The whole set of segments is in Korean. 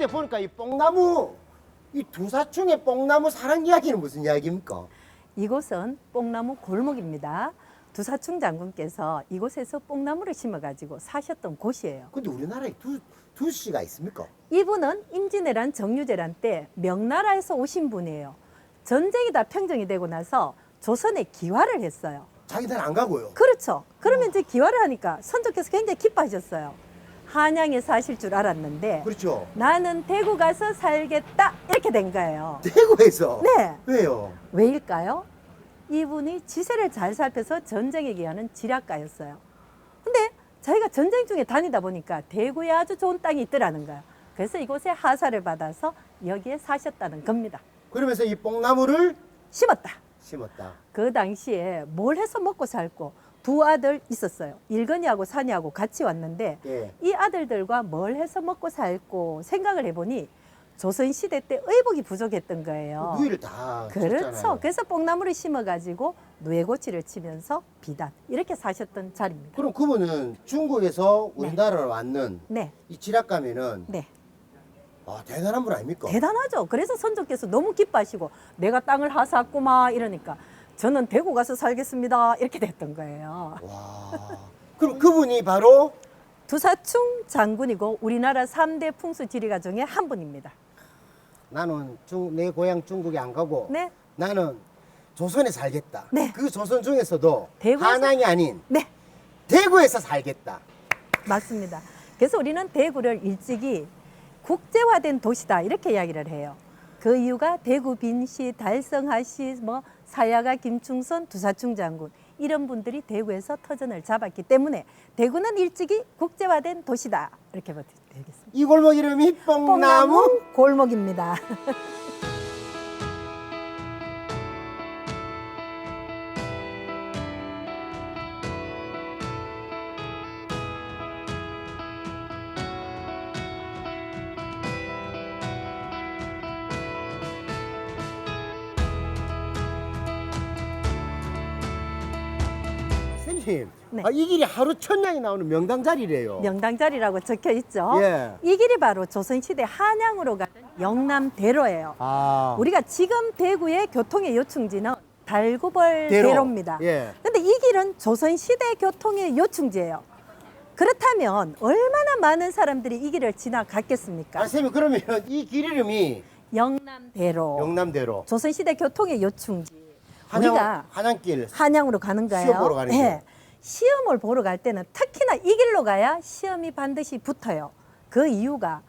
근데 보니까 이 뽕나무 이 두사충의 뽕나무 사랑 이야기는 무슨 이야기입니까? 이곳은 뽕나무 골목입니다. 두사충 장군께서 이곳에서 뽕나무를 심어가지고 사셨던 곳이에요. 근데 우리나라에 두 두 씨가 있습니까? 이분은 임진왜란 정유재란 때 명나라에서 오신 분이에요. 전쟁이 다 평정이 되고 나서 조선에 기화를 했어요. 자기들 안 가고요. 그렇죠. 그러면 이제 기화를 하니까 선조께서 굉장히 기뻐하셨어요. 한양에 사실 줄 알았는데 그렇죠. 나는 대구 가서 살겠다 이렇게 된 거예요. 대구에서. 네. 왜요? 왜일까요? 이분이 지세를 잘 살펴서 전쟁에 기하는 지략가였어요. 근데 저희가 전쟁 중에 다니다 보니까 대구에 아주 좋은 땅이 있더라는 거예요. 그래서 이곳에 하사를 받아서 여기에 사셨다는 겁니다. 그러면서 이 뽕나무를 심었다. 심었다. 그 당시에 뭘 해서 먹고 살고 두 아들 있었어요. 일건이하고 산이하고 같이 왔는데 예. 이 아들들과 뭘 해서 먹고 살고 생각을 해보니 조선 시대 때 의복이 부족했던 거예요. 누이를 다 그렇죠. 쳤잖아요. 그래서 뽕나무를 심어가지고 누에고치를 치면서 비단 이렇게 사셨던 자리입니다. 그럼 그분은 중국에서 우리나라로 왔는 네, 이 지략가면은 네, 아, 대단한 분 아닙니까? 대단하죠. 그래서 선조께서 너무 기뻐하시고 내가 땅을 하사했구마 이러니까 저는 대구 가서 살겠습니다 이렇게 됐던 거예요. 와. 그럼 그분이 바로 두사충 장군이고 우리나라 삼대 풍수 지리가 중에 한 분입니다. 나는 중, 내 고향 중국에 안 가고 네, 나는 조선에 살겠다. 네. 그 조선 중에서도 대구에서- 한양이 아닌 네, 대구에서 살겠다. 맞습니다. 그래서 우리는 대구를 일찍이 국제화된 도시다 이렇게 이야기를 해요. 그 이유가 대구 빈시, 달성하시, 뭐 사야가 김충선, 두사충 장군 이런 분들이 대구에서 터전을 잡았기 때문에 대구는 일찍이 국제화된 도시다 이렇게 되겠습니다. 이 골목 이름이 뽕나무. 뽕나무 골목입니다. 선생님, 네. 아, 이 길이 하루 천냥이 나오는 명당 자리래요. 명당 자리라고 적혀 있죠. 예. 이 길이 바로 조선시대 한양으로 가는 영남대로예요. 아, 우리가 지금 대구의 교통의 요충지는 달구벌 대로. 대로. 입니다 예. 근데 이 길은 조선시대 교통의 요충지예요. 그렇다면 얼마나 많은 사람들이 이 길을 지나갔겠습니까? 아, 선생님 그러면 이 길 이름이 영남대로. 영남대로. 조선시대 교통의 요충지. 한양, 우리가 한양길. 한양으로 가는 거예요. 보러 가는 예. 거예요. 시험을 보러 갈 때는 특히나 이 길로 가야 시험이 반드시 붙어요. 그 이유가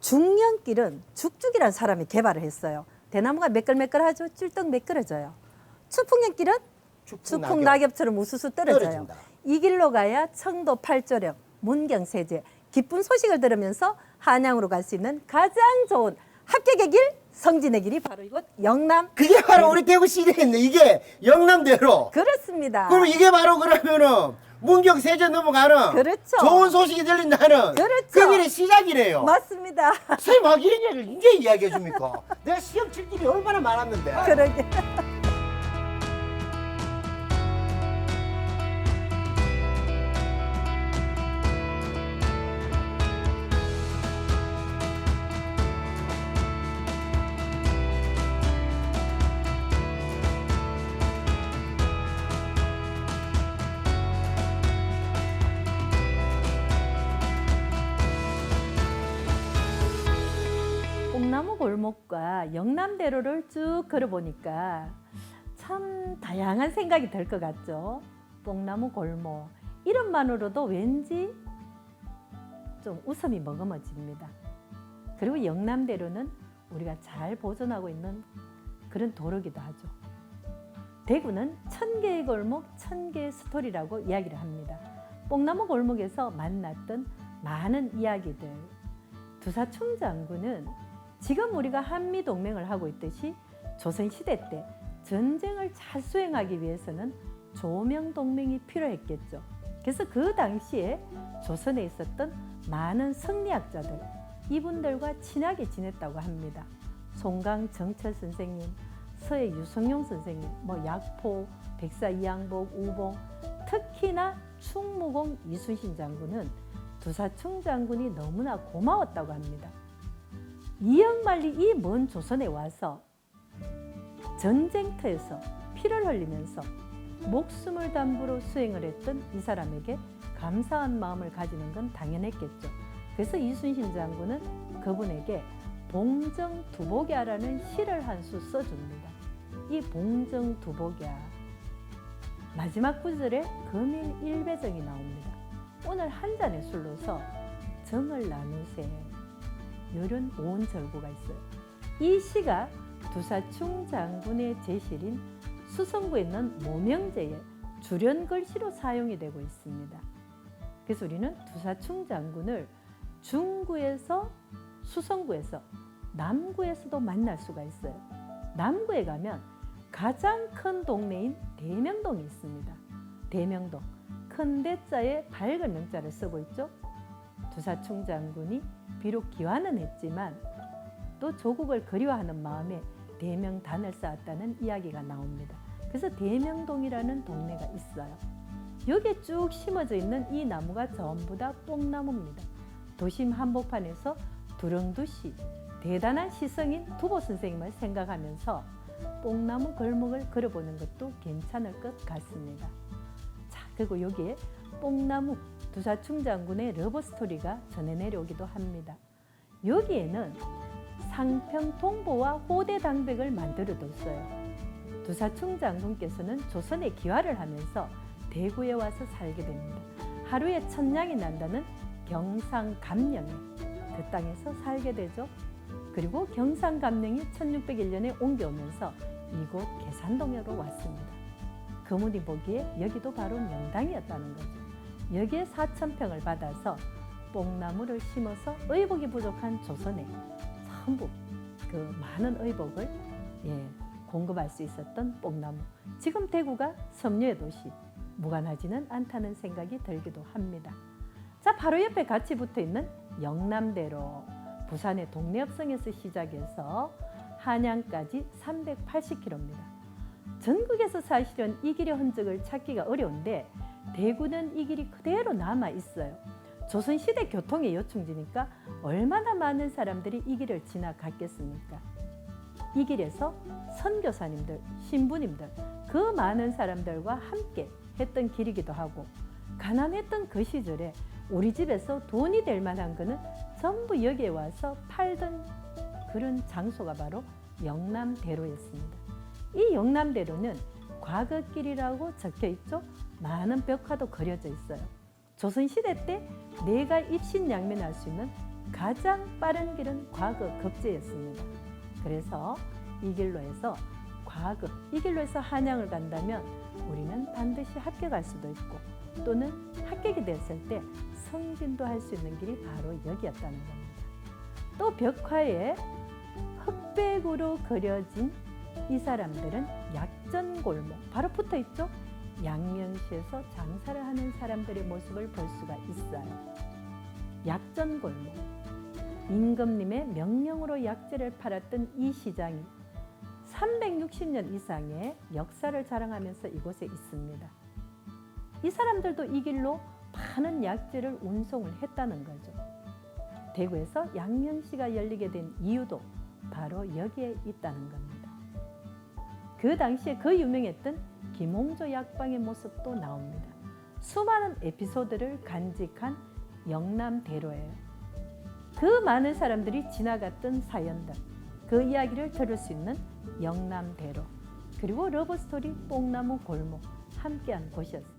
중년길은 죽죽이라는 사람이 개발을 했어요. 대나무가 매끌매끌하죠. 찔떡 매끌어져요. 추풍년길은 추풍 낙엽. 낙엽처럼 우수수 떨어져요. 이 길로 가야 청도 팔조령, 문경 세제 기쁜 소식을 들으면서 한양으로 갈 수 있는 가장 좋은 합격의 길, 성진의 길이 바로 이곳 영남. 그게 바로 우리 대구 시대에 있는 이게 영남대로. 그렇습니다. 그럼 이게 바로 그러면은 문경 세전 넘어가는 그렇죠. 좋은 소식이 들린다는 그렇죠. 그 길의 시작이래요. 맞습니다. 선생님 아 이런 얘기를 이제 이야기해 줍니까? 내가 시험 칠 일이 얼마나 많았는데. 그러게. 골목과 영남대로를 쭉 걸어보니까 참 다양한 생각이 들 것 같죠. 뽕나무 골목 이름만으로도 왠지 좀 웃음이 머금어집니다. 그리고 영남대로는 우리가 잘 보존하고 있는 그런 도로기도 하죠. 대구는 천 개의 골목, 천 개의 스토리라고 이야기를 합니다. 뽕나무 골목에서 만났던 많은 이야기들. 두사충 장군은 지금 우리가 한미 동맹을 하고 있듯이 조선 시대 때 전쟁을 잘 수행하기 위해서는 조명 동맹이 필요했겠죠. 그래서 그 당시에 조선에 있었던 많은 성리학자들 이분들과 친하게 지냈다고 합니다. 송강 정철 선생님, 서해 유성용 선생님, 뭐 약포, 백사 이양복, 우봉, 특히나 충무공 이순신 장군은 두사충 장군이 너무나 고마웠다고 합니다. 이영만리 이 먼 조선에 와서 전쟁터에서 피를 흘리면서 목숨을 담보로 수행을 했던 이 사람에게 감사한 마음을 가지는 건 당연했겠죠. 그래서 이순신 장군은 그분에게 봉정 두복야라는 시를 한 수 써줍니다. 이 봉정 두복야 마지막 구절에 금일 일배정이 나옵니다. 오늘 한 잔의 술로서 정을 나누세 이런 온 절구가 있어요. 이 시가 두사충 장군의 제실인 수성구에 있는 모명제의 주련 글씨로 사용이 되고 있습니다. 그래서 우리는 두사충 장군을 중구에서 수성구에서 남구에서도 만날 수가 있어요. 남구에 가면 가장 큰 동네인 대명동이 있습니다. 대명동 큰 대자에 밝은 명자를 쓰고 있죠. 두사충 장군이 비록 기화는 했지만 또 조국을 그리워하는 마음에 대명단을 쌓았다는 이야기가 나옵니다. 그래서 대명동이라는 동네가 있어요. 여기에 쭉 심어져 있는 이 나무가 전부 다 뽕나무입니다. 도심 한복판에서 두렁두시 대단한 시성인 두보 선생님을 생각하면서 뽕나무 걸목을 그려보는 것도 괜찮을 것 같습니다. 자, 그리고 여기에 뽕나무 두사충 장군의 러브 스토리가 전해 내려오기도 합니다. 여기에는 상평 동보와 호대 당백을 만들어 뒀어요. 두사충 장군께서는 조선에 기화를 하면서 대구에 와서 살게 됩니다. 하루에 천냥이 난다는 경상감령에 그 땅에서 살게 되죠. 그리고 경상감령이 1601년에 옮겨오면서 이곳 계산동으로 왔습니다. 그분이 보기에 여기도 바로 명당이었다는 거죠. 여기에 4천평을 받아서 뽕나무를 심어서 의복이 부족한 조선에 전부 그 많은 의복을 예, 공급할 수 있었던 뽕나무. 지금 대구가 섬유의 도시, 무관하지는 않다는 생각이 들기도 합니다. 자, 바로 옆에 같이 붙어 있는 영남대로 부산의 동래읍성에서 시작해서 한양까지 380km입니다. 전국에서 사실은 이 길의 흔적을 찾기가 어려운데 대구는 이 길이 그대로 남아 있어요. 조선시대 교통의 요충지니까 얼마나 많은 사람들이 이 길을 지나갔겠습니까? 이 길에서 선교사님들, 신부님들, 그 많은 사람들과 함께 했던 길이기도 하고 가난했던 그 시절에 우리 집에서 돈이 될 만한 거는 전부 여기에 와서 팔던 그런 장소가 바로 영남대로였습니다. 이 영남대로는 과거길이라고 적혀 있죠. 많은 벽화도 그려져 있어요. 조선시대 때 내가 입신양면할 수 있는 가장 빠른 길은 과거 급제였습니다. 그래서 이 길로 해서 과거, 이 길로 해서 한양을 간다면 우리는 반드시 합격할 수도 있고 또는 합격이 됐을 때 성진도 할 수 있는 길이 바로 여기였다는 겁니다. 또 벽화에 흑백으로 그려진 이 사람들은 약전골목 바로 붙어 있죠. 양명시에서 장사를 하는 사람들의 모습을 볼 수가 있어요. 약전골목 임금님의 명령으로 약재를 팔았던 이 시장이 360년 이상의 역사를 자랑하면서 이곳에 있습니다. 이 사람들도 이 길로 많은 약재를 운송을 했다는 거죠. 대구에서 양명시가 열리게 된 이유도 바로 여기에 있다는 겁니다. 그 당시에 그 유명했던 김홍조 약방의 모습도 나옵니다. 수많은 에피소드를 간직한 영남대로예요. 그 많은 사람들이 지나갔던 사연들, 그 이야기를 들을 수 있는 영남대로, 그리고 러브스토리 뽕나무 골목 함께한 곳이었습니다.